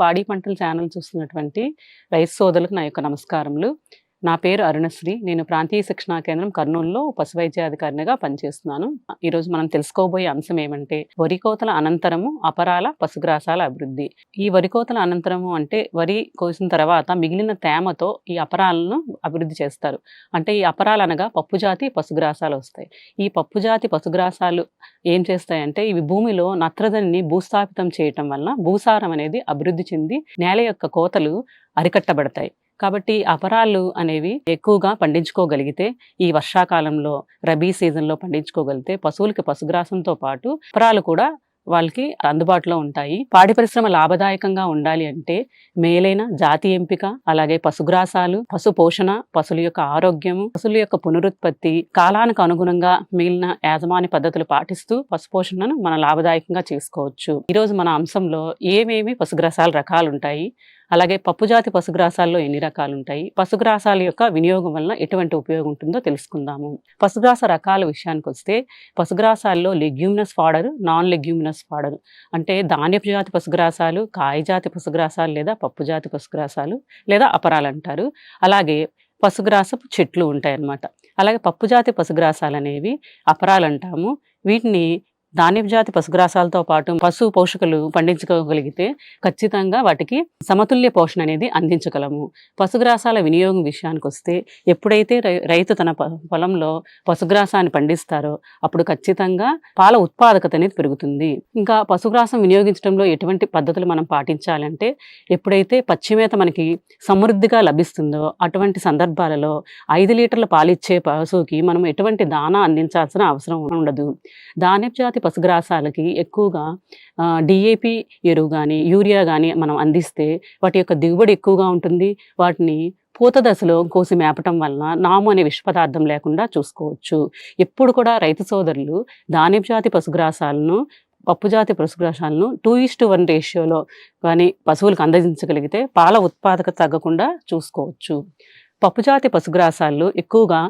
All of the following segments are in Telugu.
పాడి పంటల ఛానల్ చూస్తున్నటువంటి రైతు సోదరులకు నా యొక్క నమస్కారములు. నా పేరు అరుణశ్రీ. నేను ప్రాంతీయ శిక్షణా కేంద్రం కర్నూలులో పశు వైద్యాధికారినిగా పనిచేస్తున్నాను ఈరోజు మనం తెలుసుకోబోయే అంశం ఏమంటే వరి కోతల అనంతరము అపరాల పశుగ్రాసాల అభివృద్ధి. ఈ వరి కోతల అనంతరము అంటే వరి కోసిన తర్వాత మిగిలిన తేమతో ఈ అపరాలను అభివృద్ధి చేస్తారు. అంటే ఈ అపరాలు అనగా పప్పుజాతి పశుగ్రాసాలు వస్తాయి. ఈ పప్పుజాతి పశుగ్రాసాలు ఏం చేస్తాయంటే ఇవి భూమిలో నత్రజనిని భూస్థాపితం చేయటం వలన భూసారం అనేది అభివృద్ధి చెంది నేల యొక్క కోతలు అరికట్టబడతాయి. కాబట్టి అపరాలు అనేవి ఎక్కువగా పండించుకోగలిగితే ఈ వర్షాకాలంలో రబీ సీజన్లో పండించుకోగలిగితే పశువులకి పశుగ్రాసంతో పాటు అపరాలు కూడా వాళ్ళకి అందుబాటులో ఉంటాయి. పాడి పరిశ్రమ లాభదాయకంగా ఉండాలి అంటే మేలైన జాతి ఎంపిక అలాగే పశుగ్రాసాలు పశు పోషణ పశువుల యొక్క ఆరోగ్యము పశువుల యొక్క పునరుత్పత్తి కాలానికి అనుగుణంగా మిగిలిన యాజమాన్య పద్ధతులు పాటిస్తూ పశు పోషణను మనం లాభదాయకంగా చేసుకోవచ్చు. ఈరోజు మన అంశంలో ఏమేమి పశుగ్రాసాల రకాలు ఉంటాయి అలాగే పప్పుజాతి పశుగ్రాసాల్లో ఎన్ని రకాలు ఉంటాయి పశుగ్రాసాల యొక్క వినియోగం వలన ఎటువంటి ఉపయోగం ఉంటుందో తెలుసుకుందాము. పశుగ్రాస రకాల విషయానికి వస్తే పశుగ్రాసాల్లో leguminous fodder non leguminous fodder. అంటే ధాన్యపు జాతి పశుగ్రాసాలు కాయజాతి పశుగ్రాసాలు లేదా పప్పుజాతి పశుగ్రాసాలు లేదా అపరాలు అంటారు అలాగే పశుగ్రాసపు చెట్లు ఉంటాయన్నమాట. అలాగే పప్పుజాతి పశుగ్రాసాలు అనేవి అపరాలు అంటాము వీటిని ధాన్యపు జాతి పశుగ్రాసాలతో పాటు పశు పోషకులు పండించుకోగలిగితే ఖచ్చితంగా వాటికి సమతుల్య పోషణ అనేది అందించగలము. పశుగ్రాసాల వినియోగం విషయానికి వస్తే ఎప్పుడైతే రై- రైతు తన పొలంలో పశుగ్రాసాన్ని పండిస్తారో అప్పుడు ఖచ్చితంగా పాల ఉత్పాదకత అనేది పెరుగుతుంది. ఇంకా పశుగ్రాసం వినియోగించడంలో ఎటువంటి పద్ధతులు మనం పాటించాలంటే ఎప్పుడైతే పచ్చిమేత మనకి సమృద్ధిగా లభిస్తుందో అటువంటి సందర్భాలలో ఐదు లీటర్ల పాలిచ్చే పశువుకి మనం ఎటువంటి దానా అందించాల్సిన అవసరం ఉండదు. ధాన్యపు జాతి పశుగ్రాసాలకి ఎక్కువగా డిఏపి ఎరువు కానీ యూరియా కానీ మనం అందిస్తే వాటి యొక్క దిగుబడి ఎక్కువగా ఉంటుంది. వాటిని పూత దశలో కోసి మేపటం వలన నాము అనే విష పదార్థం లేకుండా చూసుకోవచ్చు. ఎప్పుడు కూడా రైతు సోదరులు ధాన్యం జాతి పశుగ్రాసాలను పప్పుజాతి పశుగ్రాసాలను టూ ఈస్ టు వన్ రేషియోలో కానీ పశువులకు అందజించగలిగితే పాల ఉత్పాదకత తగ్గకుండా చూసుకోవచ్చు. పప్పుజాతి పశుగ్రాసాల్లో ఎక్కువగా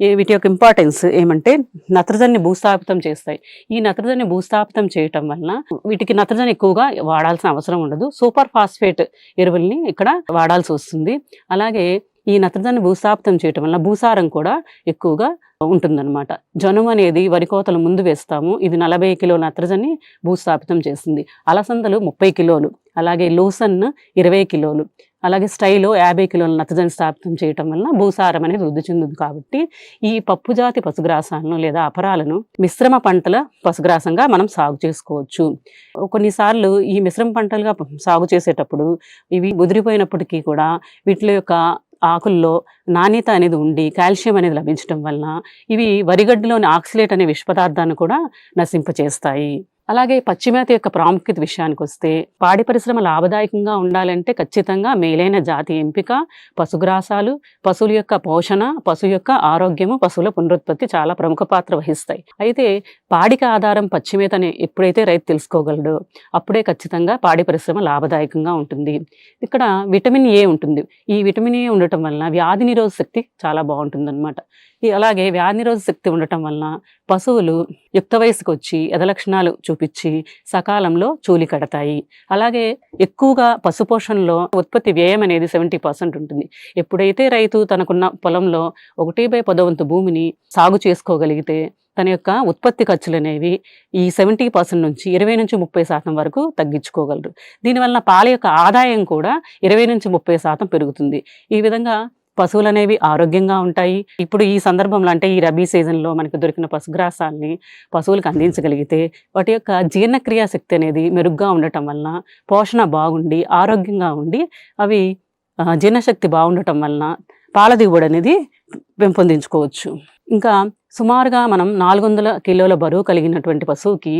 వీటి యొక్క ఇంపార్టెన్స్ ఏమంటే నత్రజని భూస్థాపితం చేస్తాయి. ఈ నత్రజని భూస్థాపితం చేయటం వలన వీటికి నత్రజని ఎక్కువగా వాడాల్సిన అవసరం ఉండదు. సూపర్ ఫాస్ఫేట్ ఎరువుల్ని ఇక్కడ వాడాల్సి వస్తుంది. అలాగే ఈ నత్రజని భూస్థాపితం చేయటం వల్ల భూసారం కూడా ఎక్కువగా ఉంటుందన్నమాట. జనుము అనేది వరి కోతలు ముందు వేస్తాము. ఇది నలభై కిలోల నత్రజని భూస్థాపితం చేస్తుంది. అలసందలు ముప్పై కిలోలు. అలాగే లూసన్ ఇరవై కిలోలు. అలాగే స్టైలో యాభై కిలోల నత్రజని స్థాపితం చేయటం వలన భూసారం అనేది వృద్ధి చెందుతుంది కాబట్టి ఈ పప్పు జాతి పశుగ్రాసాలను లేదా అపరాలను మిశ్రమ పంటల పశుగ్రాసంగా మనం సాగు చేసుకోవచ్చు. కొన్నిసార్లు ఈ మిశ్రమ పంటలుగా సాగు చేసేటప్పుడు ఇవి ముదిరిపోయినప్పటికీ కూడా వీటి యొక్క ఆకుల్లో నాణ్యత అనేది ఉండి కాల్షియం అనేది లభించడం వలన ఇవి వరిగడ్డలోని ఆక్సిలేట్ అనే విష పదార్థాన్ని కూడా నశింపచేస్తాయి. అలాగే పశ్చిమేత యొక్క ప్రాముఖ్యత విషయానికి వస్తే పాడి పరిశ్రమ లాభదాయకంగా ఉండాలంటే ఖచ్చితంగా మేలైన జాతి ఎంపిక పశుగ్రాసాలు పశువుల యొక్క పోషణ పశువు యొక్క ఆరోగ్యము పశువుల పునరుత్పత్తి చాలా ప్రముఖ పాత్ర వహిస్తాయి. అయితే పాడికి ఆధారం పశ్చిమేతని ఎప్పుడైతే రైతు తెలుసుకోగలడో అప్పుడే ఖచ్చితంగా పాడి పరిశ్రమ లాభదాయకంగా ఉంటుంది. ఇక్కడ విటమిన్ ఏ ఉంటుంది. ఈ విటమిన్ ఏ ఉండటం వలన వ్యాధి నిరోధ శక్తి చాలా బాగుంటుంది అలాగే వ్యాధి నిరోధ శక్తి ఉండటం వలన పశువులు యుక్త వయసుకు వచ్చి ఎదలక్షణాలు చూపించి సకాలంలో చూలి కడతాయి. అలాగే ఎక్కువగా పశుపోషణలో ఉత్పత్తి వ్యయం అనేది సెవెంటీ పర్సెంట్ ఉంటుంది. ఎప్పుడైతే రైతు తనకున్న పొలంలో ఒకటి బై పదవంతు భూమిని సాగు చేసుకోగలిగితే తన యొక్క ఉత్పత్తి ఖర్చులు అనేవి ఈ సెవెంటీ పర్సెంట్ నుంచి ఇరవై నుంచి ముప్పై శాతం వరకు తగ్గించుకోగలరు. దీనివల్ల పాల యొక్క ఆదాయం కూడా ఇరవై నుంచి ముప్పై శాతం పెరుగుతుంది. ఈ విధంగా పశువులు అనేవి ఆరోగ్యంగా ఉంటాయి. ఇప్పుడు ఈ సందర్భంలో అంటే ఈ రబీ సీజన్లో మనకు దొరికిన పశుగ్రాసాల్ని పశువులకు అందించగలిగితే వాటి యొక్క జీర్ణక్రియా శక్తి అనేది మెరుగ్గా ఉండటం వలన పోషణ బాగుండి ఆరోగ్యంగా ఉండి అవి జీర్ణశక్తి బాగుండటం వలన పాల దిగుబడి అనేది పెంపొందించుకోవచ్చు. ఇంకా సుమారుగా మనం నాలుగు వందల కిలోల బరువు కలిగినటువంటి పశువుకి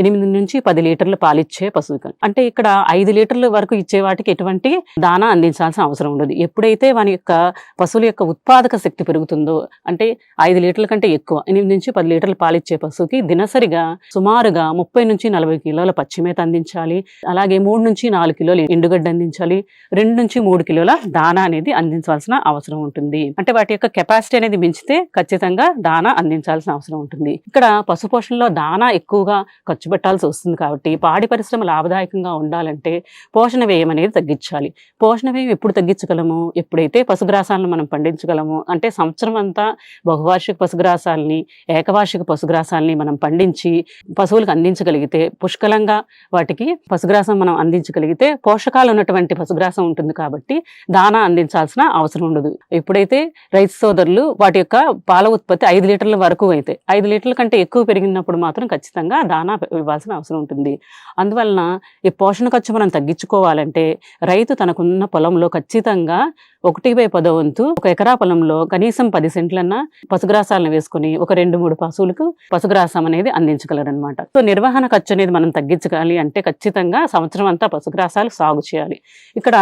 ఎనిమిది నుంచి పది లీటర్లు పాలిచ్చే పశువుకి. అంటే ఇక్కడ ఐదు లీటర్ల వరకు ఇచ్చే వాటికి ఎటువంటి దానా అందించాల్సిన అవసరం ఉండదు. ఎప్పుడైతే వాని యొక్క పశువుల యొక్క ఉత్పాదక శక్తి పెరుగుతుందో అంటే ఐదు లీటర్ల కంటే ఎక్కువ ఎనిమిది నుంచి పది లీటర్లు పాలిచ్చే పశువుకి దినసరిగా సుమారుగా ముప్పై నుంచి నలభై కిలోల పచ్చిమేత అందించాలి. అలాగే మూడు నుంచి నాలుగు కిలోలు ఎండుగడ్డ అందించాలి. రెండు నుంచి మూడు కిలోల దానా అనేది అందించాల్సిన అవసరం ఉంటుంది. అంటే వాటి యొక్క కెపాసిటీ అనేది మించితే ఖచ్చితంగా దానా అందించాల్సిన అవసరం ఉంటుంది. ఇక్కడ పశుపోషణలో దానా ఎక్కువగా ఖర్చు పెట్టాల్సి వస్తుంది కాబట్టి పాడి పరిశ్రమ లాభదాయకంగా ఉండాలంటే పోషణ వ్యయం అనేది తగ్గించాలి. పోషణ వ్యయం ఎప్పుడు తగ్గించగలము? ఎప్పుడైతే పశుగ్రాసాలను మనం పండించగలము? అంటే సంవత్సరం అంతా బహువార్షిక పశుగ్రాసాలని ఏకవార్షిక పశుగ్రాసాలని మనం పండించి పశువులకు అందించగలిగితే పుష్కలంగా వాటికి పశుగ్రాసం మనం అందించగలిగితే పోషకాలు ఉన్నటువంటి పశుగ్రాసం ఉంటుంది కాబట్టి దానా అందించాల్సిన అవసరం ఉండదు. ఎప్పుడైతే రైతు సోదరులు వాటి యొక్క పాల ఉత్పత్తి ఐదు లీటర్ల వరకు అయితే ఐదు లీటర్ల కంటే ఎక్కువ పెరిగినప్పుడు మాత్రం ఖచ్చితంగా దానా ఇవ్వాల్సిన అవసరం ఉంటుంది. అందువలన ఈ పోషణ ఖర్చు మనం తగ్గించుకోవాలంటే రైతు తనకున్న పొలంలో ఖచ్చితంగా ఒకటి బై పదో వంతు ఒక ఎకరా పొలంలో కనీసం పది సెంట్లన్నా పశుగ్రాసాలను వేసుకుని ఒక రెండు మూడు పశువులకు పశుగ్రాసం అనేది అందించగలరనమాట సో నిర్వహణ ఖర్చు అనేది మనం తగ్గించగాలి అంటే ఖచ్చితంగా సంవత్సరం అంతా పశుగ్రాసాలు సాగు చేయాలి. ఇక్కడ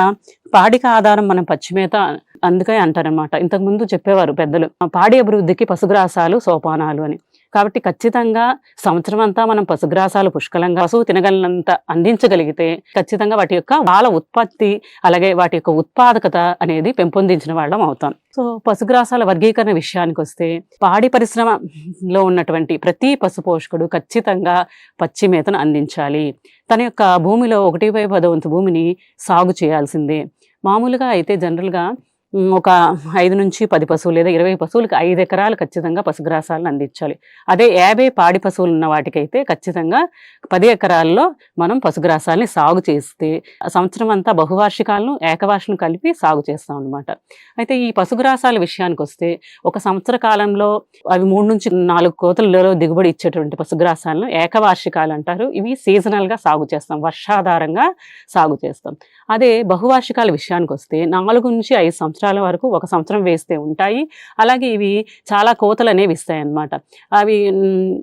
పాడిక ఆధారం మనం పచ్చిమేత అందుకే అంటారనమాట ఇంతకుముందు చెప్పేవారు పెద్దలు పాడి అభివృద్ధికి పశుగ్రాసాలు సోపానాలు అని. కాబట్టి ఖచ్చితంగా సంవత్సరం అంతా మనం పశుగ్రాసాలు పుష్కలంగా పశువు తినగలిగినంత అందించగలిగితే ఖచ్చితంగా వాటి యొక్క పాల ఉత్పత్తి అలాగే వాటి యొక్క ఉత్పాదకత అనేది పెంపొందించిన వాళ్ళం అవుతాం. సో పశుగ్రాసాల వర్గీకరణ విషయానికి వస్తే పాడి పరిశ్రమలో ఉన్నటువంటి ప్రతి పశు పోషకుడు ఖచ్చితంగా పచ్చి మేతను అందించాలి. తన యొక్క భూమిలో ఒకటి బై పదవంతు భూమిని సాగు చేయాల్సిందే. మామూలుగా అయితే జనరల్గా ఒక ఐదు నుంచి పది పశువులు లేదా ఇరవై పశువులకు ఐదు ఎకరాలు ఖచ్చితంగా పశుగ్రాసాలను అందించాలి. అదే యాభై పాడి పశువులు ఉన్న వాటికైతే ఖచ్చితంగా పది ఎకరాల్లో మనం పశుగ్రాసాలని సాగు చేస్తే ఆ సంవత్సరం అంతా బహువార్షికాలను ఏకవార్షికం కలిపి సాగు చేస్తాం అనమాట అయితే ఈ పశుగ్రాసాల విషయానికి వస్తే ఒక సంవత్సర కాలంలో అవి మూడు నుంచి నాలుగు కోతలలో దిగుబడి ఇచ్చేటువంటి పశుగ్రాసాలను ఏకవార్షికాలు అంటారు. ఇవి సీజనల్గా సాగు చేస్తాం వర్షాధారంగా సాగు చేస్తాం. అదే బహువార్షికాల విషయానికి వస్తే నాలుగు నుంచి ఐదు సంవత్సరాలు వరకు ఒక సంవత్సరం వేస్తే ఉంటాయి. అలాగే ఇవి చాలా కోతలు అనేవి ఇస్తాయి అన్నమాట అవి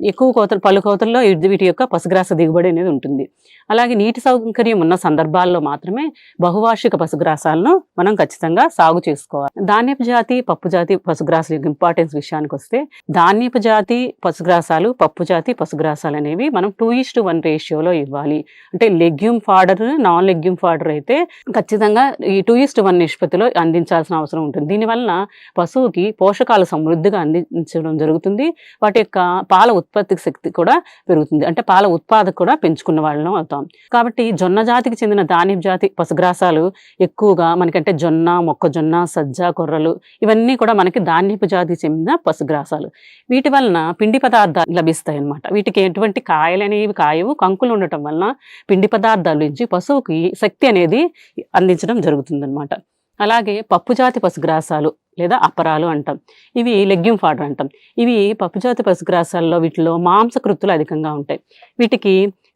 ఎక్కువ కోతలు పలు కోతల్లో వీటి యొక్క పశుగ్రాస దిగుబడి అనేది ఉంటుంది. అలాగే నీటి సౌకర్యం ఉన్న సందర్భాల్లో మాత్రమే బహువార్షిక పశుగ్రాసాలను మనం ఖచ్చితంగా సాగు చేసుకోవాలి. ధాన్యపు జాతి పప్పు జాతి పసుగ్రాసాల యొక్క ఇంపార్టెన్స్ విషయానికి వస్తే ధాన్యపు జాతి పశుగ్రాసాలు పప్పు జాతి పసుగ్రాసాలు అనేవి మనం టూ ఈస్ టు వన్ రేషియోలో ఇవ్వాలి. అంటే legume fodder non legume fodder అయితే ఖచ్చితంగా ఈ టూ ఈస్ టు వన్ నిష్పత్తిలో అందించాల్సిన అవసరం ఉంటుంది. దీనివలన పశువుకి పోషకాలు సమృద్ధిగా అందించడం జరుగుతుంది. వాటి యొక్క పాల ఉత్పత్తి శక్తి కూడా పెరుగుతుంది. అంటే పాల ఉత్పాదక కూడా పెంచుకున్న వాళ్ళం అవుతాం. కాబట్టి జొన్న జాతికి చెందిన ధాన్యం జాతి పశుగ్రాసాలు ఎక్కువగా మనకంటే జొన్న మొక్కజొన్న సజ్జ కొర్రలు ఇవన్నీ కూడా మనకి ధాన్యపు జాతికి చెందిన పశుగ్రాసాలు. వీటి వలన పిండి పదార్థాలు లభిస్తాయి అన్నమాట వీటికి ఎటువంటి కాయలు అనేవి కాయవు. కంకులు ఉండటం వలన పిండి పదార్థాలు నుంచి పశువుకి శక్తి అనేది అందించడం జరుగుతుందన్నమాట. అలాగే పప్పు జాతి పశుగ్రాసాలు లేదా అపరాలు అంటాం. ఇవి లెగ్యూమ్ ఫాడర్ అంటాం. ఇవి పప్పుజాతి పసుగ్రాసాల్లో వీటిలో మాంసకృత్తులు అధికంగా ఉంటాయి. వీటికి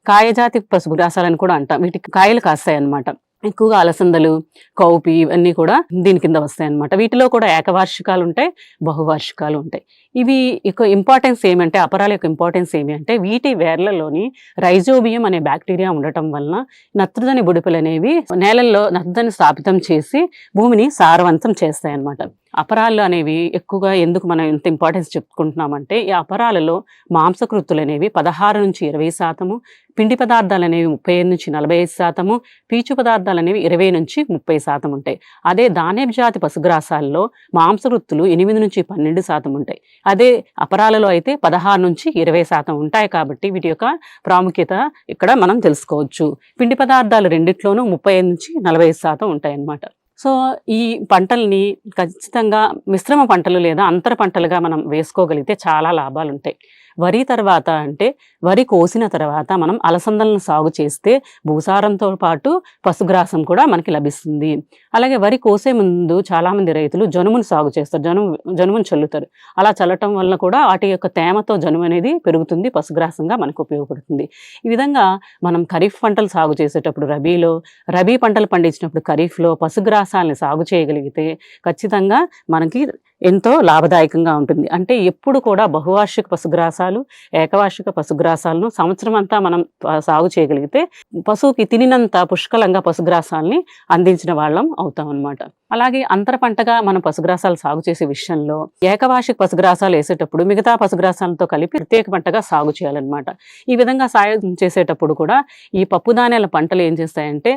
కాయజాతి పశుగ్రాసాలని కూడా అంటాం. వీటికి కాయలు కాస్తాయి అన్నమాట ఎక్కువగా అలసందలు కౌపి ఇవన్నీ కూడా దీని కింద వస్తాయి అన్నమాట వీటిలో కూడా ఏకవార్షికాలు ఉంటాయి బహువార్షికాలు ఉంటాయి. ఇవి యొక్క ఇంపార్టెన్స్ ఏమంటే అపరాల యొక్క ఇంపార్టెన్స్ ఏమి అంటే వీటి వేర్లలోని రైజోబియం అనే బ్యాక్టీరియా ఉండటం వలన నత్రజని బుడిపలు అనేవి నేలల్లో నత్రజని స్థాపితం చేసి భూమిని సారవంతం చేస్తాయి అన్నమాట అపరాలు అనేవి ఎక్కువగా ఎందుకు మనం ఇంత ఇంపార్టెన్స్ చెప్పుకుంటున్నామంటే ఈ అపరాలలో మాంసకృత్తులు అనేవి పదహారు నుంచి ఇరవై శాతము పిండి పదార్థాలు అనేవి ముప్పై ఐదు నుంచి నలభై ఐదు శాతము పీచు పదార్థాలు అనేవి ఇరవై నుంచి ముప్పై శాతం ఉంటాయి. అదే ధాన్యపు జాతి పశుగ్రాసాల్లో మాంసవృత్తులు ఎనిమిది నుంచి పన్నెండు శాతం ఉంటాయి. అదే అపరాలలో అయితే పదహారు నుంచి ఇరవై శాతం ఉంటాయి కాబట్టి వీటి యొక్క ప్రాముఖ్యత ఇక్కడ మనం తెలుసుకోవచ్చు. పిండి పదార్థాలు రెండిట్లోనూ ముప్పై ఐదు నుంచి నలభై ఐదు శాతం ఉంటాయి అన్నమాట సో ఈ పంటల్ని ఖచ్చితంగా మిశ్రమ పంటలు లేదా అంతర పంటలుగా మనం వేసుకోగలిగితే చాలా లాభాలు ఉంటాయి వరి తర్వాత అంటే వరి కోసిన తర్వాత మనం అలసందలను సాగు చేస్తే భూసారంతో పాటు పశుగ్రాసం కూడా మనకి లభిస్తుంది. అలాగే వరి కోసే ముందు చాలామంది రైతులు జనుమును సాగు చేస్తారు. జనుము జనుమును చల్లుతారు. అలా చల్లటం వల్ల కూడా వాటి యొక్క తేమతో జనుము అనేది పెరుగుతుంది పశుగ్రాసంగా మనకు ఉపయోగపడుతుంది. ఈ విధంగా మనం ఖరీఫ్ పంటలు సాగు చేసేటప్పుడు రబీలో రబీ పంటలు పండించినప్పుడు ఖరీఫ్లో పశుగ్రాసాలని సాగు చేయగలిగితే ఖచ్చితంగా మనకి ఎంతో లాభదాయకంగా ఉంటుంది. అంటే ఎప్పుడు కూడా బహువార్షిక పశుగ్రాసాలు ఏకవార్షిక పశుగ్రాసాలను సంవత్సరం అంతా మనం సాగు చేయగలిగితే పశువుకి తినినంత పుష్కలంగా పశుగ్రాసాలని అందించిన వాళ్ళం అవుతాం అనమాట అలాగే అంతర పంటగా మనం పశుగ్రాసాలు సాగు చేసే విషయంలో ఏకవార్షిక పశుగ్రాసాలు వేసేటప్పుడు మిగతా పశుగ్రాసాలతో కలిపి ప్రత్యేక పంటగా సాగు చేయాలన్నమాట. ఈ విధంగా సాగు చేసేటప్పుడు కూడా ఈ పప్పు ధాన్యాల పంటలు ఏం చేస్తాయంటే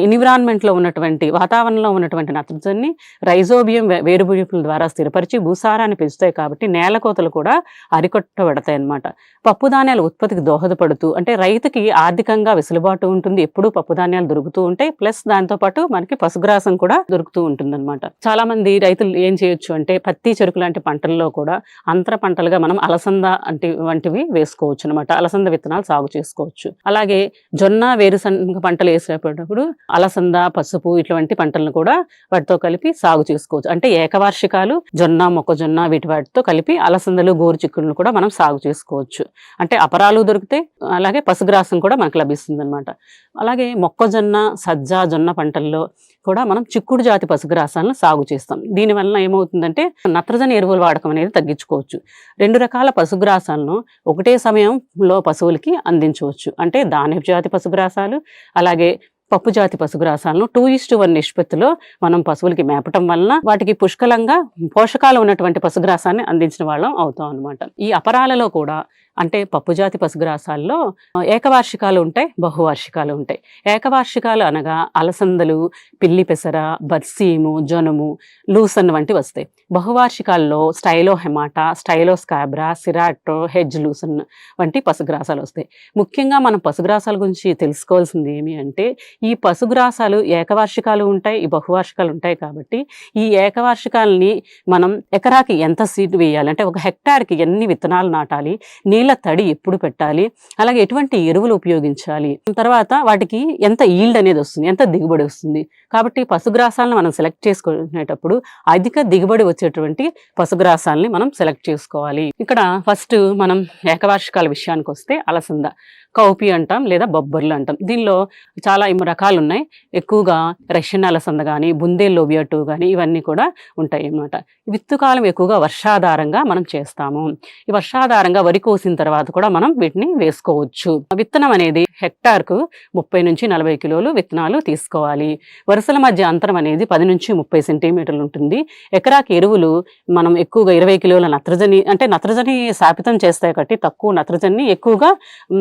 ఎన్విరాన్మెంట్లో ఉన్నటువంటి వాతావరణంలో ఉన్నటువంటి నత్రజన్ని రైజోబియం వే- ద్వారా స్థిరపరిచి భూసారాన్ని పెంచుతాయి కాబట్టి నేల కోతలు కూడా అరికొట్టబడతాయి అన్నమాట. పప్పు ధాన్యాల ఉత్పత్తికి దోహదపడుతూ అంటే రైతుకి ఆర్థికంగా వెసులుబాటు ఉంటుంది ఎప్పుడూ పప్పు ధాన్యాలు దొరుకుతూ ఉంటాయి ప్లస్ దాంతో పాటు మనకి పశుగ్రాసం కూడా దొరుకుతూ ఉంటుంది చాలా మంది రైతులు ఏం చేయొచ్చు అంటే పత్తి చెరుకు లాంటి పంటల్లో కూడా అంతర పంటలుగా మనం అలసంద అంటే వంటివి వేసుకోవచ్చు అనమాట అలసంద విత్తనాలు సాగు చేసుకోవచ్చు. అలాగే జొన్న వేరుశనగ పంటలు వేసేటప్పుడు అలసంద పసుపు ఇటువంటి పంటలను కూడా వాటితో కలిపి సాగు చేసుకోవచ్చు. అంటే ఏకవార్షికాలు జొన్న మొక్కజొన్న వీటి వాటితో కలిపి అలసందలు గోరు చిక్కులను కూడా మనం సాగు చేసుకోవచ్చు. అంటే అపరాలు దొరికితే అలాగే పసుగ్రాసం కూడా మనకు లభిస్తుంది అనమాట అలాగే మొక్కజొన్న సజ్జ జొన్న పంటల్లో కూడా మనం చిక్కుడు జాతి పసుగ్రాసాలను సాగు చేస్తాం. దీనివల్ల ఏమవుతుందంటే నత్రజని ఎరువుల వాడకం అనేది తగ్గించుకోవచ్చు. రెండు రకాల పశుగ్రాసాలను ఒకటే సమయంలో పశువులకి అందించవచ్చు. అంటే ధాన్యపు జాతి పశుగ్రాసాలు అలాగే పప్పు జాతి పశుగ్రాసాలను టూ ఇస్ టు వన్ నిష్పత్తిలో మనం పశువులకి మేపటం వలన వాటికి పుష్కలంగా పోషకాలు ఉన్నటువంటి పశుగ్రాసాన్ని అందించిన వాళ్ళం అవుతాం అనమాట ఈ అపరాలలో కూడా అంటే పప్పుజాతి పశుగ్రాసాల్లో ఏకవార్షికాలు ఉంటాయి బహువార్షికాలు ఉంటాయి. ఏకవార్షికాలు అనగా అలసందలు పిల్లి పెసర బర్సీము జనుము లూసన్ వంటి వస్తాయి. బహువార్షికాల్లో స్టైలో హెమాటా స్టైలో స్కాబ్రా సిరాటో హెడ్జ్ లూసన్ వంటి పశుగ్రాసాలు వస్తాయి. ముఖ్యంగా మనం పశుగ్రాసాల గురించి తెలుసుకోవాల్సింది ఏమి అంటే ఈ పశుగ్రాసాలు ఏకవార్షికాలు ఉంటాయి ఈ బహువార్షికాలు ఉంటాయి కాబట్టి ఈ ఏకవార్షికాలని మనం ఎకరాకి ఎంత సీడ్ వేయాలి? అంటే ఒక హెక్టార్కి ఎన్ని విత్తనాలు నాటాలి? నీళ్ళ తడి ఎప్పుడు పెట్టాలి? అలాగే ఎటువంటి ఎరువులు ఉపయోగించాలి? తర్వాత వాటికి ఎంత ఈల్డ్ అనేది వస్తుంది? ఎంత దిగుబడి వస్తుంది? కాబట్టి పశుగ్రాసాలను మనం సెలెక్ట్ చేసుకునేటప్పుడు అధిక దిగుబడి వచ్చేటువంటి పశుగ్రాసాలని మనం సెలెక్ట్ చేసుకోవాలి. ఇక్కడ ఫస్ట్ మనం ఏకవార్షికాల విషయానికి వస్తే అలసంద. కౌపి అంటాం లేదా బొబ్బర్లు అంటాం. దీనిలో చాలా రకాలు ఉన్నాయి. ఎక్కువగా రష్యన్ అలసంద కానీ బుందే లోబియటు కానీ ఇవన్నీ కూడా ఉంటాయి అన్నమాట విత్తుకాలం ఎక్కువగా వర్షాధారంగా మనం చేస్తాము. ఈ వర్షాధారంగా వరి కోసిన తర్వాత కూడా మనం వీటిని వేసుకోవచ్చు. విత్తనం అనేది హెక్టార్కు ముప్పై నుంచి నలభై కిలోలు విత్తనాలు తీసుకోవాలి. వరుసల మధ్య అంతరం అనేది పది నుంచి ముప్పై సెంటీమీటర్లు ఉంటుంది. ఎకరాకి ఎరువులు మనం ఎక్కువగా ఇరవై కిలోల నత్రజని అంటే నత్రజని శాపితం చేస్తాయి కాబట్టి తక్కువ నత్రజని ఎక్కువగా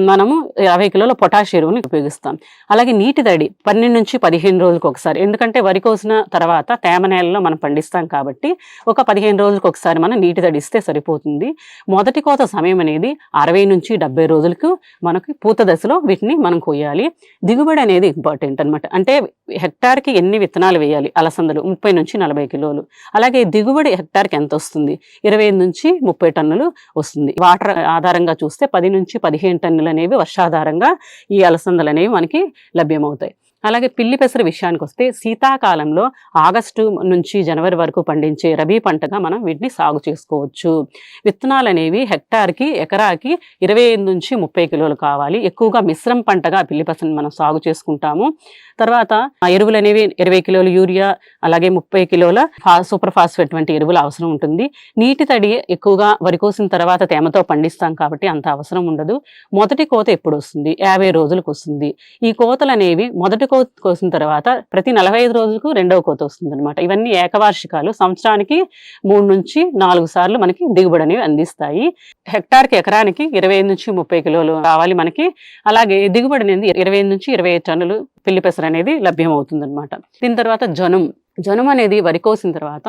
మనము యాభై కిలోల పొటాష్ ఎరువుని ఉపయోగిస్తాం. అలాగే నీటి తడి పన్నెండు నుంచి పదిహేను రోజులకు ఒకసారి. ఎందుకంటే వరి కోసిన తర్వాత తేమ నేలలో మనం పండిస్తాం కాబట్టి ఒక పదిహేను రోజులకు ఒకసారి మనం నీటి తడి ఇస్తే సరిపోతుంది. మొదటి కోత సమయం అనేది అరవై నుంచి డెబ్బై రోజులకు మనకి పూత దశలో వీటిని మనం కొయ్యాలి. దిగుబడి అనేది ఇంపార్టెంట్ అన్నమాట. అంటే హెక్టార్కి ఎన్ని విత్తనాలు వేయాలి? అలసందలు ముప్పై నుంచి నలభై కిలోలు. అలాగే దిగుబడి హెక్టార్కి ఎంత వస్తుంది? ఇరవై నుంచి ముప్పై టన్నులు వస్తుంది. వాటర్ ఆధారంగా చూస్తే పది నుంచి పదిహేను టన్నులు అనేవి వర్షాధారంగా ఈ అలసందలు అనేవి మనకి లభ్యమవుతాయి. అలాగే పిల్లి పెసర విషయానికి వస్తే శీతాకాలంలో ఆగస్టు నుంచి జనవరి వరకు పండించే రబీ పంటగా మనం వీటిని సాగు చేసుకోవచ్చు. విత్తనాలు అనేవి హెక్టార్కి ఎకరాకి ఇరవై ఐదు నుంచి ముప్పై కిలోలు కావాలి. ఎక్కువగా మిశ్రమ పంటగా పిల్లి పెసరని మనం సాగు చేసుకుంటాము. తర్వాత ఆ ఎరువులు అనేవి ఇరవై కిలోలు యూరియా అలాగే ముప్పై కిలోల ఫా- సూపర్ ఫాస్ఫేట్ వంటి ఎరువులు అవసరం ఉంటుంది. నీటి తడి ఎక్కువగా వరి కోసిన తర్వాత తేమతో పండిస్తాం కాబట్టి అంత అవసరం ఉండదు. మొదటి కోత ఎప్పుడు వస్తుంది? యాభై రోజులకు వస్తుంది. ఈ కోతలు అనేవి మొదటి కోత కోసిన తర్వాత ప్రతి నలభై ఐదు రోజులకు రెండవ కోత వస్తుంది అనమాట ఇవన్నీ ఏకవార్షికాలు. సంవత్సరానికి మూడు నుంచి నాలుగు సార్లు మనకి దిగుబడి అనేవి అందిస్తాయి. హెక్టార్కి ఎకరానికి ఇరవై ఐదు నుంచి ముప్పై కిలోలు కావాలి మనకి. అలాగే దిగుబడి అనేది ఇరవై ఐదు నుంచి ఇరవై ఐదు టన్నులు పిల్లి పెసర అనేది లభ్యమవుతుంది అనమాట దీని తర్వాత జనం. జనుం అనేది వరి కోసిన తర్వాత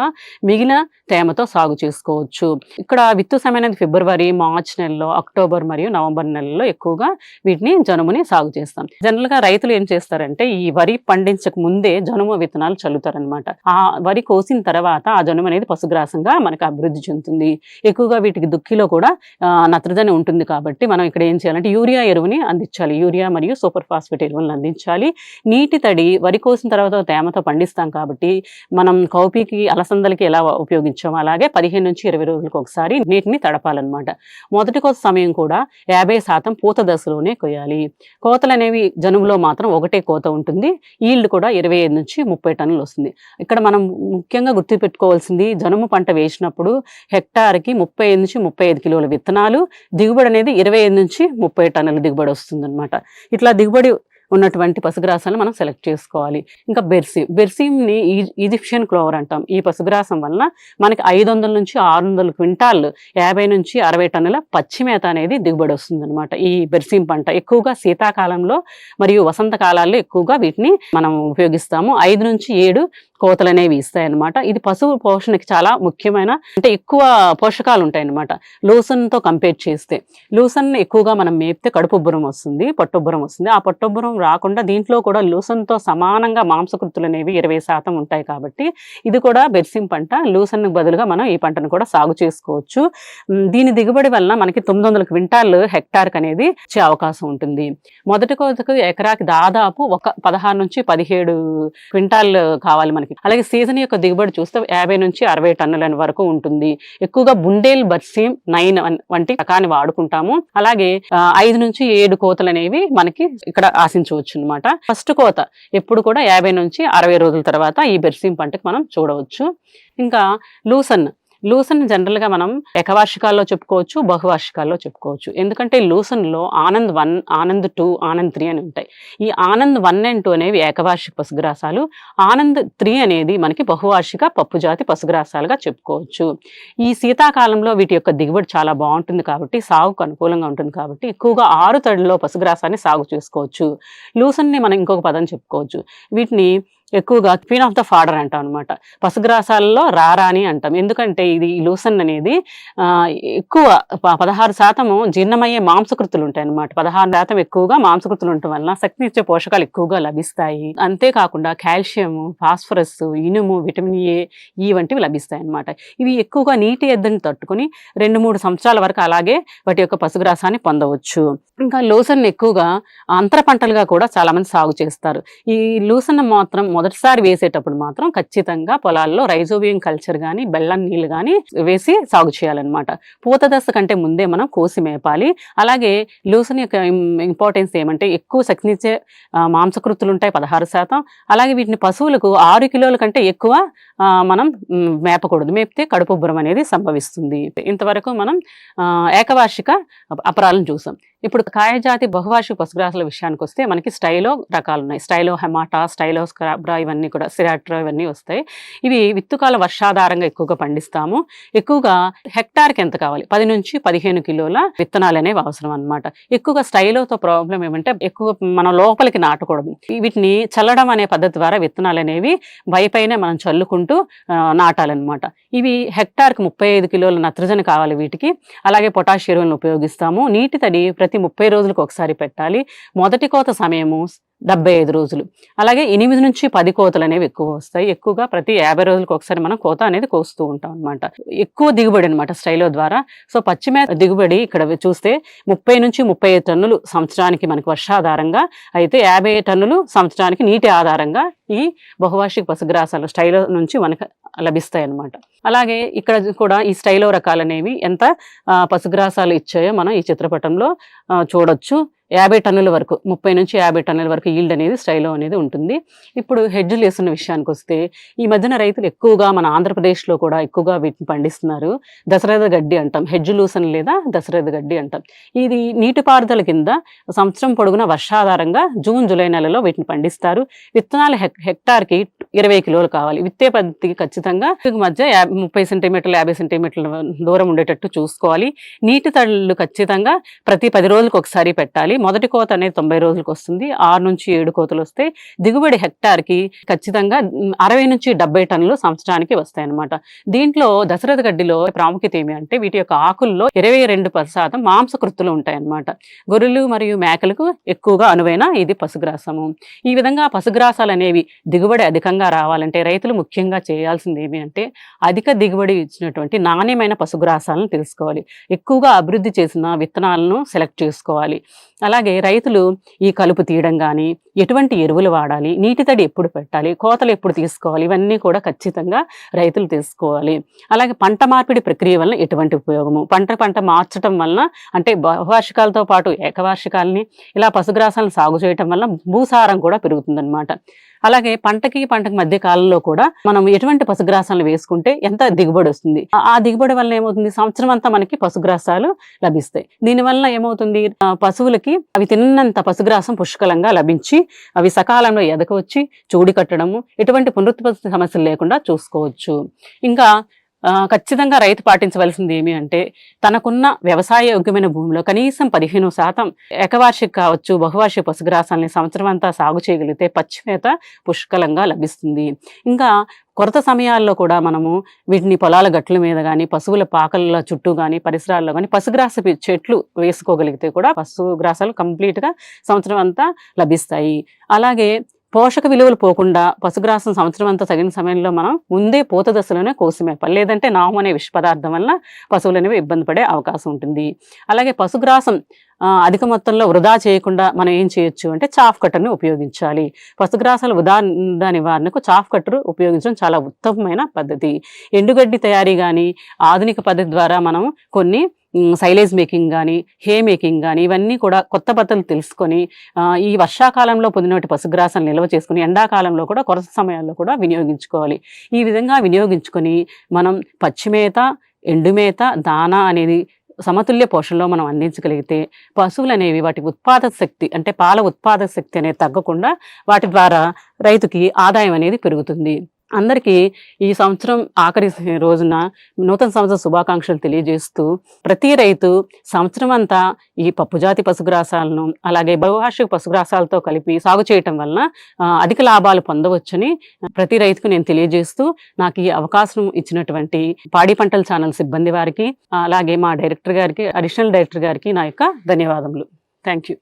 మిగిలిన తేమతో సాగు చేసుకోవచ్చు. ఇక్కడ విత్తు సమయం అనేది ఫిబ్రవరి మార్చ్ నెలలో అక్టోబర్ మరియు నవంబర్ నెలలో ఎక్కువగా వీటిని జనుముని సాగు చేస్తాం. జనరల్గా రైతులు ఏం చేస్తారంటే ఈ వరి పండించక ముందే జనుము విత్తనాలు చల్లుతారనమాట ఆ వరి కోసిన తర్వాత ఆ జనుము అనేది పశుగ్రాసంగా మనకు అభివృద్ధి చెందుతుంది. ఎక్కువగా వీటికి దుక్కిలో కూడా నత్రజని ఉంటుంది కాబట్టి మనం ఇక్కడ ఏం చేయాలంటే యూరియా ఎరువుని అందించాలి. యూరియా మరియు సూపర్ ఫాస్ఫేట్ ఎరువులను అందించాలి. నీటి తడి వరి కోసిన తర్వాత తేమతో పండిస్తాం కాబట్టి మనం కౌపీకి అలసందలకి ఎలా ఉపయోగించామో అలాగే పదిహేను నుంచి ఇరవై రోజులకు ఒకసారి నీటిని తడపాలన్నమాట. మొదటి కోత సమయం కూడా యాభై శాతం పూత దశలోనే కొయ్యాలి. కోతలు అనేవి జనుములో మాత్రం ఒకటే కోత ఉంటుంది. ఈల్డ్ కూడా ఇరవై ఐదు నుంచి ముప్పై టన్నులు వస్తుంది. ఇక్కడ మనం ముఖ్యంగా గుర్తుపెట్టుకోవాల్సింది జనుము పంట వేసినప్పుడు హెక్టార్కి ముప్పై ఐదు నుంచి ముప్పై ఐదు కిలోల విత్తనాలు దిగుబడి అనేది ఇరవై ఐదు నుంచి ముప్పై టన్నుల దిగుబడి వస్తుంది ఇట్లా దిగుబడి ఉన్నటువంటి పసుగ్రాసాలను మనం సెలెక్ట్ చేసుకోవాలి. ఇంకా బెర్సీమ్ బెర్సీమ్ని ఈజిప్షియన్ క్లోవర్ అంటాం. ఈ పసుగ్రాసం వలన మనకి ఐదు వందల నుంచి ఆరు వందల క్వింటాల్ యాభై నుంచి అరవై టన్నుల పచ్చి మేత అనేది దిగుబడి వస్తుంది అనమాట ఈ బెర్సీమ్ పంట ఎక్కువగా శీతాకాలంలో మరియు వసంత కాలాల్లో ఎక్కువగా వీటిని మనం ఉపయోగిస్తాము. ఐదు నుంచి ఏడు కోతలు అనేవి ఇస్తాయి అన్నమాట ఇది పశువు పోషణకి చాలా ముఖ్యమైన అంటే ఎక్కువ పోషకాలు ఉంటాయి అన్నమాట లూసన్తో కంపేర్ చేస్తే. లూసన్ ఎక్కువగా మనం మేపితే కడుపుబ్బరం వస్తుంది పట్టుబ్బరం వస్తుంది. ఆ పట్టుబ్బరం రాకుండా దీంట్లో కూడా లూసన్తో సమానంగా మాంసకృతులు అనేవి ఇరవై శాతం ఉంటాయి కాబట్టి ఇది కూడా బెర్సిం పంట. లూసన్ బదులుగా మనం ఈ పంటను కూడా సాగు చేసుకోవచ్చు. దీని దిగుబడి వలన మనకి తొమ్మిది వందల క్వింటాల్ హెక్టార్కి అనేది వచ్చే అవకాశం ఉంటుంది. మొదటి కోతకు ఎకరాకి దాదాపు ఒక పదహారు నుంచి పదిహేడు క్వింటాల్ కావాలి మనకి. అలాగే సీజన్ యొక్క దిగుబడి చూస్తే యాభై నుంచి అరవై టన్నుల వరకు ఉంటుంది. ఎక్కువగా బుండేల్ బర్సీమ్ నైన్ వంటి రకాన్ని వాడుకుంటాము. అలాగే ఐదు నుంచి ఏడు కోతలు అనేవి మనకి ఇక్కడ ఆశించవచ్చు అనమాట ఫస్ట్ కోత ఎప్పుడు కూడా యాభై నుంచి అరవై రోజుల తర్వాత ఈ బెర్సీమ్ పంటకు మనం చూడవచ్చు. ఇంకా లూసన్ లూసన్ జనరల్గా మనం ఏకవార్షికాల్లో చెప్పుకోవచ్చు బహువార్షికాల్లో చెప్పుకోవచ్చు. ఎందుకంటే లూసన్లో Anand one Anand two Anand three అని ఉంటాయి. ఈ ఆనంద్ వన్ అండ్ టూ అనేవి ఏకవార్షిక పశుగ్రాసాలు. ఆనంద్ త్రీ అనేది మనకి బహువార్షిక పప్పు జాతి పశుగ్రాసాలుగా చెప్పుకోవచ్చు. ఈ శీతాకాలంలో వీటి యొక్క దిగుబడి చాలా బాగుంటుంది కాబట్టి సాగుకు అనుకూలంగా ఉంటుంది కాబట్టి ఎక్కువగా ఆరు తడిలో పశుగ్రాసాన్ని సాగు చేసుకోవచ్చు. లూసన్ని మనం ఇంకొక పదం చెప్పుకోవచ్చు. వీటిని ఎక్కువగా క్వీన్ ఆఫ్ ద ఫాడర్ అంటాం అనమాట పశుగ్రాసాలలో రారాని అంటాం. ఎందుకంటే ఇది లూసన్ అనేది ఎక్కువ ప- పదహారు శాతము జీర్ణమయ్యే మాంసకృతులు ఉంటాయి అనమాట పదహారు శాతం ఎక్కువగా మాంసకృతులు ఉండటం వలన శక్తినిచ్చే పోషకాలు ఎక్కువగా లభిస్తాయి. అంతేకాకుండా కాల్షియం ఫాస్ఫరస్ ఇనుము విటమిన్ ఏ ఈ వంటివి లభిస్తాయి అన్నమాట. ఇవి ఎక్కువగా నీటి ఎద్దని తట్టుకుని రెండు మూడు సంవత్సరాల వరకు అలాగే వాటి యొక్క పశుగ్రాసాన్ని పొందవచ్చు. ఇంకా లూసన్ ఎక్కువగా అంతర పంటలుగా కూడా చాలామంది సాగు చేస్తారు. ఈ లూసన్ మాత్రం మొదటిసారి వేసేటప్పుడు మాత్రం ఖచ్చితంగా పొలాల్లో రైజోబియం కల్చర్ కానీ బెల్లం నీళ్ళు కానీ వేసి సాగు చేయాలన్నమాట. పూత దశ కంటే ముందే మనం కోసి మేపాలి. అలాగే లూసన్ యొక్క ఇంపార్టెన్స్ ఏమంటే ఎక్కువ శక్తినిచ్చే మాంసకృతులు ఉంటాయి పదహారు శాతం. అలాగే వీటిని పశువులకు ఆరు కిలోల కంటే ఎక్కువ మనం మేపకూడదు. మేపితే కడుపుబ్బరం అనేది సంభవిస్తుంది. ఇంతవరకు మనం ఏకవార్షిక అపరాలను చూసాం. ఇప్పుడు కాయజాతి బహువార్షిక పశుగ్రాసాల విషయానికి వస్తే మనకి స్టైలో రకాలు ఉన్నాయి స్టైలో హెమాటా స్టైలో స్క్రాబ్రా ఇవన్నీ కూడా సిరాట్రా ఇవన్నీ వస్తాయి. ఇవి విత్తుకాల వర్షాధారంగా ఎక్కువగా పండిస్తాము. ఎక్కువగా హెక్టార్కి ఎంత కావాలి? పది నుంచి పదిహేను కిలోల విత్తనాలు అనేవి అవసరం అనమాట ఎక్కువగా స్టైలోతో ప్రాబ్లం ఏమంటే ఎక్కువ మనం లోపలికి నాటకూడదు. వీటిని చల్లడం అనే పద్ధతి ద్వారా విత్తనాలు అనేవి భయపైనే మనం చల్లుకుంటూ నాటాలన్నమాట. ఇవి హెక్టార్కి ముప్పై ఐదు కిలోల నత్రజని కావాలి వీటికి. అలాగే పొటాష్ ఎరువులను ఉపయోగిస్తాము. నీటి తడి ప్రతి ముప్పై రోజులకు ఒకసారి పెట్టాలి. మొదటి కోత సమయము డెబ్బై ఐదు రోజులు. అలాగే ఎనిమిది నుంచి పది కోతలు అనేవి ఎక్కువ వస్తాయి. ఎక్కువగా ప్రతి యాభై రోజులకు ఒకసారి మనం కోత అనేది కోస్తూ ఉంటాం అనమాట ఎక్కువ దిగుబడి అనమాట స్టైలో ద్వారా. సో పశ్చిమ దిగుబడి ఇక్కడ చూస్తే ముప్పై నుంచి ముప్పై ఐదు టన్నులు సంవత్సరానికి మనకి వర్షాధారంగా అయితే యాభై టన్నులు సంవత్సరానికి నీటి ఆధారంగా ఈ బహువార్షిక పశుగ్రాసాలు స్టైలో నుంచి మనకు లభిస్తాయి అనమాట అలాగే ఇక్కడ కూడా ఈ స్టైలో రకాలు అనేవి ఎంత పశుగ్రాసాలు ఇచ్చాయో మనం ఈ చిత్రపటంలో చూడొచ్చు. యాభై టన్నుల వరకు ముప్పై నుంచి యాభై టన్నుల వరకు ఈల్డ్ అనేది స్టైలో అనేది ఉంటుంది. ఇప్పుడు హెడ్జులు వేస్తున్న విషయానికి వస్తే ఈ మధ్యన రైతులు ఎక్కువగా మన ఆంధ్రప్రదేశ్లో కూడా ఎక్కువగా వీటిని పండిస్తున్నారు. దశరథ గడ్డి అంటాం హెడ్జు లూసన్ లేదా దశరథ గడ్డి అంటాం. ఇది నీటిపారుదల కింద సంవత్సరం పొడుగున వర్షాధారంగా జూన్ జూలై నెలలో వీటిని పండిస్తారు. విత్తనాలు హెక్ హెక్టార్కి ఇరవై కిలోలు కావాలి. విత్తే పద్ధతికి ఖచ్చితంగా మధ్య యాభై ముప్పై సెంటీమీటర్లు యాభై సెంటీమీటర్ల దూరం ఉండేటట్టు చూసుకోవాలి. నీటి తడులు ఖచ్చితంగా ప్రతి పది రోజులకు ఒకసారి పెట్టాలి. మొదటి కోత అనేది తొంభై రోజులకు వస్తుంది. ఆరు నుంచి ఏడు కోతలు వస్తాయి దిగుబడి హెక్టార్కి ఖచ్చితంగా అరవై నుంచి డెబ్బై టన్నులు సంవత్సరానికి వస్తాయి అనమాట దీంట్లో దశరథ గడ్డిలో ప్రాముఖ్యత ఏమి అంటే వీటి యొక్క ఆకుల్లో ఇరవై రెండు శాతం మాంసకృతులు ఉంటాయి అన్నమాట గొర్రెలు మరియు మేకలకు ఎక్కువగా అనువైన ఇది పశుగ్రాసము. ఈ విధంగా పశుగ్రాసాలు అనేవి దిగుబడి అధికంగా రావాలంటే రైతులు ముఖ్యంగా చేయాల్సింది ఏమి అంటే అధిక దిగుబడి ఇచ్చినటువంటి నాణ్యమైన పశుగ్రాసాలను తెలుసుకోవాలి. ఎక్కువగా అభివృద్ధి చేసిన విత్తనాలను సెలెక్ట్ చేసుకోవాలి. అలాగే రైతులు ఈ కలుపు తీయడం కానీ ఎటువంటి ఎరువులు వాడాలి? నీటి తడి ఎప్పుడు పెట్టాలి? కోతలు ఎప్పుడు తీసుకోవాలి? ఇవన్నీ కూడా ఖచ్చితంగా రైతులు తీసుకోవాలి అలాగే పంట మార్పిడి ప్రక్రియ వలన ఎటువంటి ఉపయోగము? పంట పంట మార్చడం వలన అంటే బహువార్షికాలతో పాటు ఏకవార్షికాలని ఇలా పశుగ్రాసాలను సాగు చేయటం వలన భూసారం కూడా పెరుగుతుందన్నమాట. అలాగే పంటకి పంటకి మధ్య కాలంలో కూడా మనం ఎటువంటి పశుగ్రాసాలను వేసుకుంటే ఎంత దిగుబడి వస్తుంది? ఆ- దిగుబడి వల్ల ఏమవుతుంది? సంవత్సరం అంతా మనకి పశుగ్రాసాలు లభిస్తాయి. దీనివల్ల ఏమవుతుంది? పశువులకి అవి తిన్నంత పశుగ్రాసం పుష్కలంగా లభించి అవి సకాలంలో ఎదకవచ్చి చూడి కట్టడము ఎటువంటి పునరుత్పత్తి సమస్యలు లేకుండా చూసుకోవచ్చు. ఇంకా ఖచ్చితంగా రైతు పాటించవలసింది ఏమి అంటే తనకున్న వ్యవసాయ యోగ్యమైన భూమిలో కనీసం పదిహేను శాతం ఏకవార్షిక కావచ్చు బహువార్షిక పశుగ్రాసాలని సంవత్సరం అంతా సాగు చేయగలిగితే పచ్చి మేత పుష్కలంగా లభిస్తుంది. ఇంకా కొరత సమయాల్లో కూడా మనము వీటిని పొలాల గట్ల మీద కానీ పశువుల పాకల చుట్టూ కానీ పరిసరాల్లో కానీ పశుగ్రాస చెట్లు వేసుకోగలిగితే కూడా పశుగ్రాసాలు కంప్లీట్గా సంవత్సరం అంతా లభిస్తాయి. అలాగే పోషక విలువలు పోకుండా పశుగ్రాసం సంవత్సరం అంతా తగిన సమయంలో మనం ముందే పూత దశలోనే కోసిమేపాలి లేదంటే నాము అనే విష పదార్థం వలన పశువులు అనేవి ఇబ్బంది పడే అవకాశం ఉంటుంది. అలాగే పశుగ్రాసం అధిక మొత్తంలో వృధా చేయకుండా మనం ఏం చేయొచ్చు అంటే చాఫ్ కట్టర్ని ఉపయోగించాలి. పశుగ్రాసాల వృధా నివారణకు చాఫ్ కట్టర్ ఉపయోగించడం చాలా ఉత్తమమైన పద్ధతి. ఎండుగడ్డి తయారీ కానీ ఆధునిక పద్ధతి ద్వారా మనం కొన్ని సైలేజ్ మేకింగ్ కానీ హే మేకింగ్ కానీ ఇవన్నీ కూడా కొత్త పద్ధతులు తెలుసుకొని ఈ వర్షాకాలంలో పొందినటువంటి పశుగ్రాసాలను నిల్వ చేసుకుని ఎండాకాలంలో కూడా కొరత సమయాల్లో కూడా వినియోగించుకోవాలి. ఈ విధంగా వినియోగించుకొని మనం పచ్చిమేత ఎండుమేత దానా అనేది సమతుల్య పోషణలో మనం అందించగలిగితే పశువులు అనేవి వాటి ఉత్పాదక శక్తి అంటే పాల ఉత్పాదక శక్తి అనేది తగ్గకుండా వాటి ద్వారా రైతుకి ఆదాయం అనేది పెరుగుతుంది. అందరికీ ఈ సంవత్సరం ఆఖరి రోజున నూతన సంవత్సర శుభాకాంక్షలు తెలియజేస్తూ ప్రతి రైతు సంవత్సరం అంతా ఈ పప్పుజాతి పశుగ్రాసాలను అలాగే బహువార్షిక పశుగ్రాసాలతో కలిపి సాగు చేయటం వలన అధిక లాభాలు పొందవచ్చని ప్రతి రైతుకు నేను తెలియజేస్తూ నాకు ఈ అవకాశం ఇచ్చినటువంటి పాడి పంటల ఛానల్ సిబ్బంది వారికి అలాగే మా డైరెక్టర్ గారికి అడిషనల్ డైరెక్టర్ గారికి నా యొక్క ధన్యవాదములు. Thank you